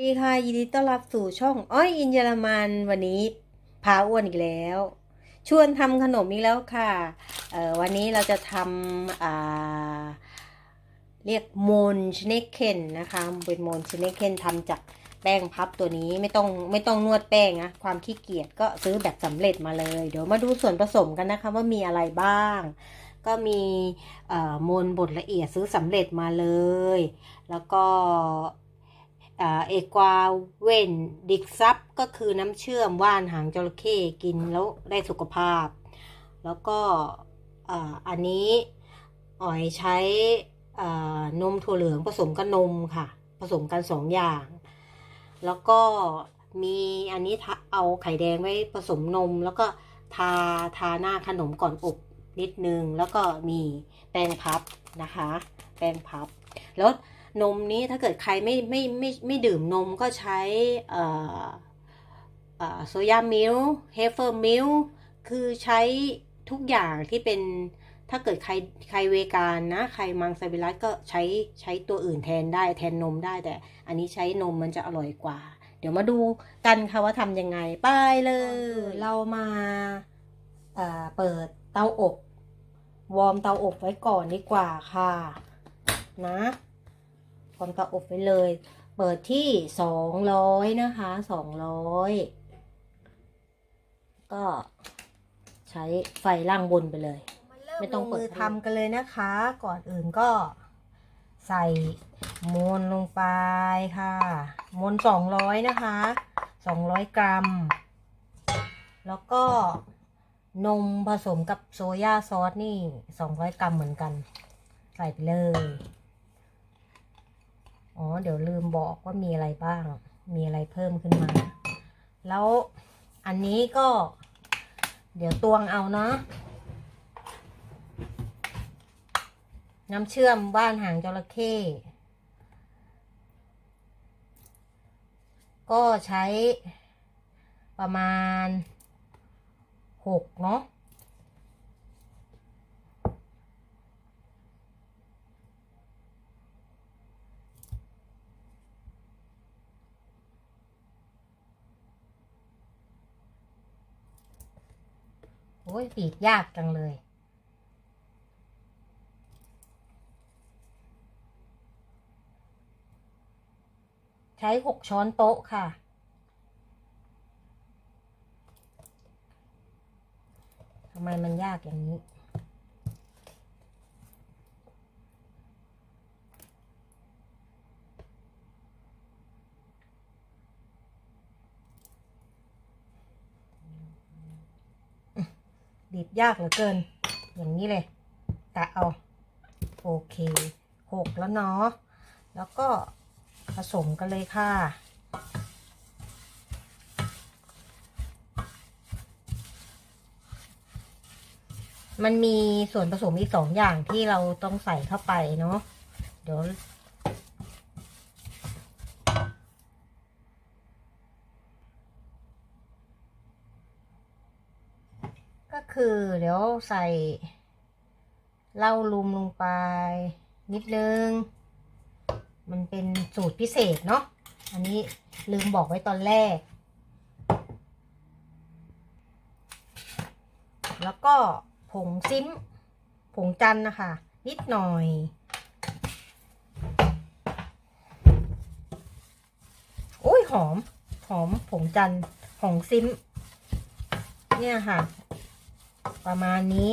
ดีค่ะยินดีต้อนรับสู่ช่องอ้อยอินเยอรมันวันนี้พาอ้วนอีกแล้ว ชวนทำขนมอีกแล้วค่ะวันนี้เราจะทำเรียกโมนชเนคเคนนะคะเป็นโมนชเนคเคนทำจากแป้งพับตัวนี้ไม่ต้องไม่ต้องนวดแป้งนะความขี้เกียจก็ซื้อแบบสำเร็จมาเลย เดี๋ยวมาดูส่วนผสมกันนะคะว่ามีอะไรบ้าง ก็มีเอ่อโมนบดละเอียดซื้อสำเร็จมาเลย แล้วก็ เอกวาเวนดิกซับก็คือน้ำเชื่อมว่านหางจระเข้กินแล้วได้สุขภาพ แล้วก็อันนี้อ๋อยใช้นมถั่วเหลืองผสมกับนมค่ะ ผสมกันสองอย่าง แล้วก็มีอันนี้เอาไข่แดงไว้ผสมนม แล้วก็ทาทาหน้าขนมก่อนอบนิดนึง แล้วก็มีแป้งพับนะคะ แป้งพับแล้ว นมนี้ถ้าเกิดใครไม่ไม่ไม่ไม่ดื่มนมก็ใช้เอ่อเอ่อโซยามิลเฮฟเฟอร์มิลคือใช้ทุกอย่างที่เป็นถ้าเกิดใครใครเวกานนะใครมังสวิรัตก็ใช้ใช้ตัวอื่นแทนได้แทนนมได้แต่ อันนี้ใช้นมมันจะอร่อยกว่า เดี๋ยวมาดูกันค่ะว่าทำยังไงไปเลย เรามาเอ่อเปิดเตาอบ วอร์มเตาอบไว้ก่อนดีกว่าค่ะ นะ วอร์มตาอบไว้เลย เปิดที่สองร้อยนะคะสองร้อยก็ใช้ไฟล่างบนไปเลย ไม่ต้องเปิดทำกันเลยนะคะ ก่อนอื่นก็ใส่มนลงไปค่ะ มนสองร้อยนะคะสองร้อยกรัม แล้วก็นมผสมกับโซยาซอสนี่สองร้อยกรัมเหมือนกัน ใส่ไปเลย อ๋อ เดี๋ยวลืมบอกว่ามีอะไรบ้าง มีอะไรเพิ่มขึ้นมา แล้วอันนี้ก็ เดี๋ยวตวงเอาเนาะน้ำเชื่อมบ้านหางจระเข้ก็ใช้ประมาณหกเนาะ อ้ยปีกยากจังเลย ใช้หกช้อนโต๊ะค่ะ ทำไมมันยากอย่างนี้ บีบยากเหลือเกิน อย่างนี้เลยกะเอาโอเคหกแล้วเนาะแล้วก็ผสมกันเลยค่ะ มันมีส่วนผสมอีกสองอย่างที่เราต้องใส่เข้าไปเนาะเดี๋ยว ก็คือเดี๋ยวใส่เหล้าลุมลงไป นิดนึง มันเป็นสูตรพิเศษเนาะ อันนี้ลืมบอกไว้ตอนแรก แล้วก็ผงซิม ผงจันนะคะ นิดหน่อยโอ้ยหอม หอมผงจันทร์ผงซิม เนี่ยค่ะ ประมาณนี้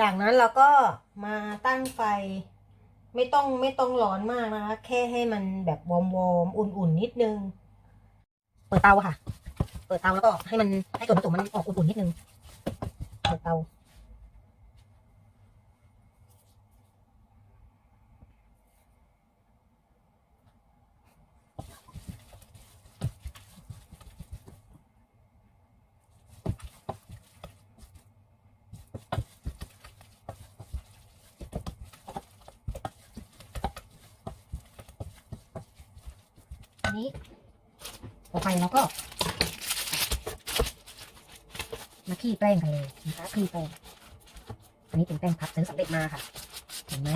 จากนั้นเราก็มาตั้งไฟ ไม่ต้องไม่ต้องร้อนมากนะคะ แค่ให้มันแบบวอมๆอุ่นๆนิดนึง เปิดเตาค่ะ เปิดเตาแล้วก็ให้มันให้ส่วนผสมมันออกอุ่นๆนิดนึง เปิดเตา นี้โอเคเราก็ มาขี้แป้งกันเลยนะคะขี้แป้งอันนี้เป็นแป้งพับซื้อสำเร็จมาค่ะ เห็นไหม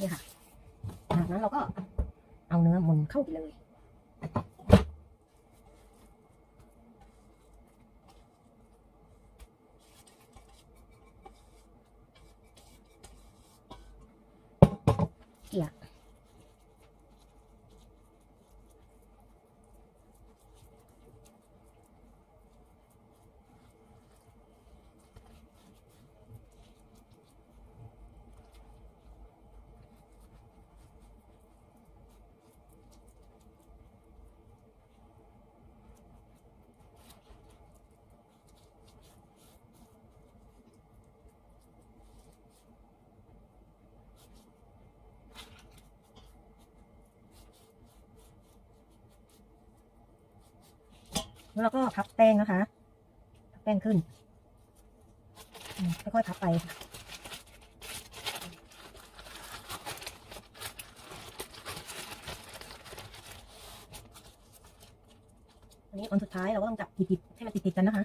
นี่ค่ะจากนั้นเราก็เอาเนื้อมุนเข้าไปเลย แล้วก็พับแป้งนะคะพับแป้งขึ้นอืมค่อยๆพับไปค่ะอันนี้อันสุดท้ายเราก็ต้องจับติดๆให้มันติดๆกันนะคะ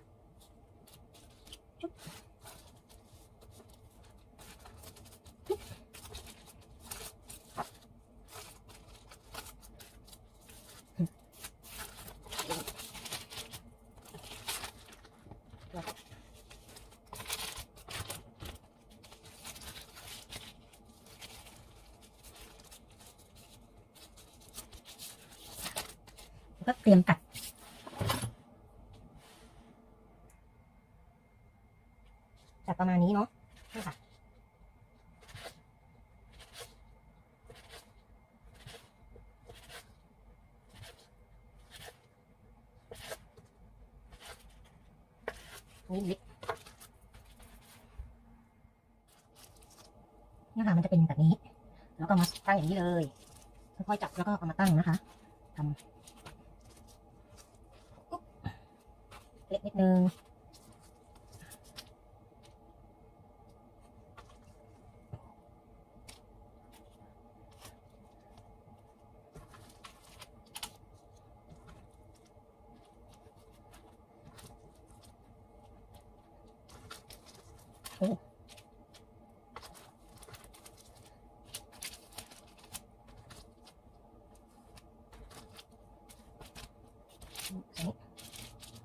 ก็เตรียมกัดจัดประมาณนี้เนาะนี่ค่ะนี่เล็กเนี่ยค่ะมันจะเป็นแบบนี้ แล้วก็มาตั้งอย่างนี้เลย ค่อยๆจับแล้วก็เอามาตั้งนะคะทำอุ๊บ เล็กนิดนึงอันนี้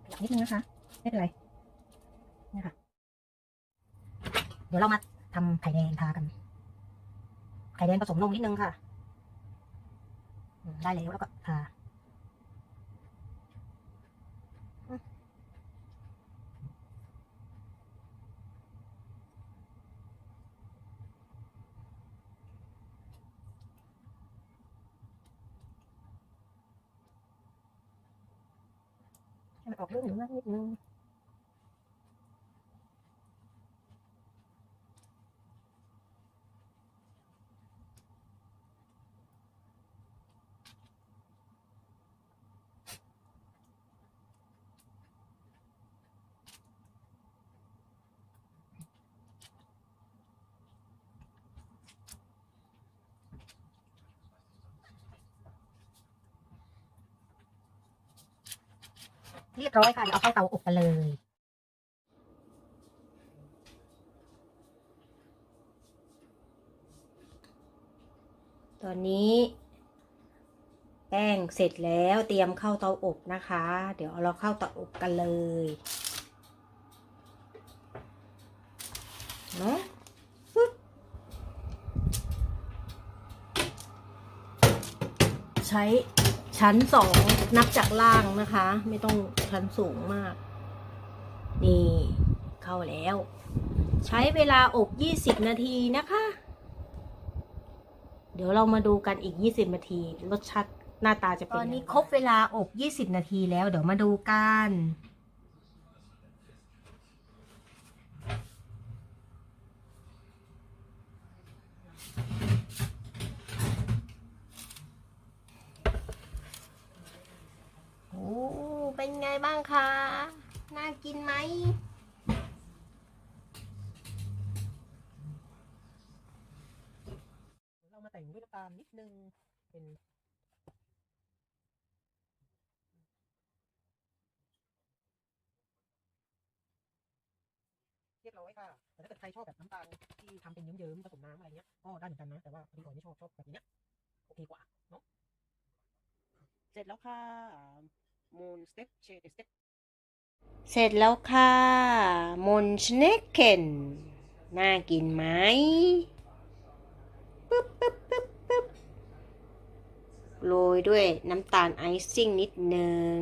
ขยับนิดนึงนะคะ ไม่เป็นไรนี่ค่ะ เดี๋ยวเรามาทำไข่แดงทากัน ไข่แดงผสมนมนิดนึงค่ะ ได้แล้วแล้วก็ทากันออกเรื่องหนึ่งนิดนึง เรียบร้อยค่ะเดี๋ยวเอาเข้าเตาอบกันเลยตอนนี้ แป้งเสร็จแล้วเตรียมเข้าเตาอบนะคะ เดี๋ยวเราเข้าเตาอบกันเลยเนาะใช้ ชั้นสองนับจากล่างนะคะ ไม่ต้องชั้นสูงมาก นี่ เข้าแล้ว ใช้เวลาอบ 20 นาทีนะคะ เดี๋ยวเรามาดูกันอีก 20 นาที รสชาติหน้าตาจะเป็นตอนนี้ครบเวลาอบ 20 นาทีแล้ว เดี๋ยวมาดูกัน โอ้ เป็น ไงบ้างคะ น่ากินไหม เรามาแต่งด้วยน้ำตาลนิดนึง เป็นเรียบร้อยค่ะ แต่ถ้าเกิดใครชอบแบบน้ำตาลที่ทำเป็นเยิ้มๆผสมน้ำอะไรเงี้ย ก็ได้เหมือนกันนะ แต่ว่าพี่ก่อนไม่ชอบชอบแบบเนี้ยโอเคกว่าเนาะ เสร็จแล้วค่ะ มูนสเต็ปเชนสเต็ปเสร็จแล้วค่ะมนชเนกเคนน่ากินไหมปึ๊บปึ๊บปึ๊บปึ๊บโรยด้วยน้ำตาลไอซิ่งนิดนึง